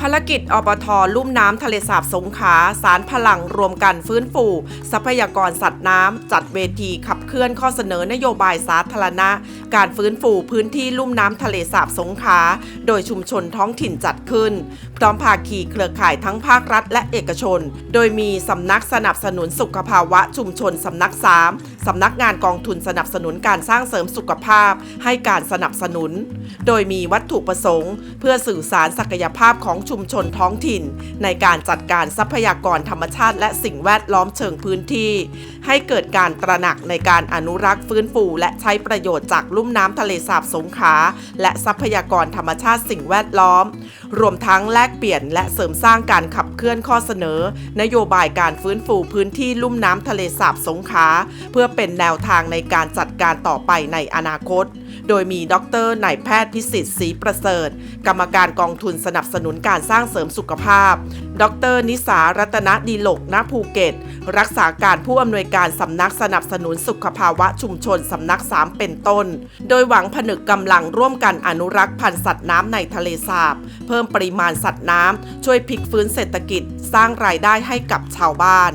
ภารกิจอปทลุ่มน้ำทะเลสาบสงขาสารพลังรวมกันฟื้นฟู ทรัพยากรสัตว์น้ำ จัดเวทีขับเคลื่อนข้อเสนอนโยบายสาธารณะ การฟื้นฟูพื้นที่ลุ่มน้ำทะเลสาบสงขาโดยชุมชนท้องถิ่นจัดขึ้น พร้อมภาคีเครือข่ายทั้งภาครัฐและเอกชน โดยมีสำนักสนับสนุนสุขภาวะชุมชนสำนัก3สำนักงานกองทุนสนับสนุนการสร้างเสริมสุขภาพให้การสนับสนุน โดยมีวัตถุประสงค์ เพื่อสื่อสารศักยภาพของชุมชนท้องถิ่น ในการจัดการทรัพยากรธรรมชาติ และสิ่งแวดล้อมเชิงพื้นที่ ให้เกิดการตระหนักในการอนุรักษ์ฟื้นฟูและใช้ประโยชน์จากลุ่มน้ำทะเลสาบสงขลาและทรัพยากรธรรมชาติสิ่งแวดล้อม รวมทั้งแลกเปลี่ยนและเสริมสร้างการขับเคลื่อนข้อเสนอ นโยบายการฟื้นฟูพื้นที่ลุ่มน้ำทะเลสาบสงขลาเพื่อเป็นแนวทางในการจัดการต่อไปในอนาคตโดยมีดรนายแพทย์พิสิทธิ์ศรีประเสริฐ กรรมการกองทุนสนับสนุนการสร้างเสริมสุขภาพ ดรนิสารัตนดีหลกณภูเก็ต รักษาการผู้อำนวยการสำนักสนับสนุนสุขภาวะชุมชนสำนัก3เป็นต้น โดยหวังผนึกกำลังร่วมกันอนุรักษ์พันธุ์สัตว์น้ำในทะเลสาบ เพิ่มปริมาณสัตว์น้ำช่วยพลิกฟื้นเศรษฐกิจ สร้างรายได้ให้กับชาวบ้าน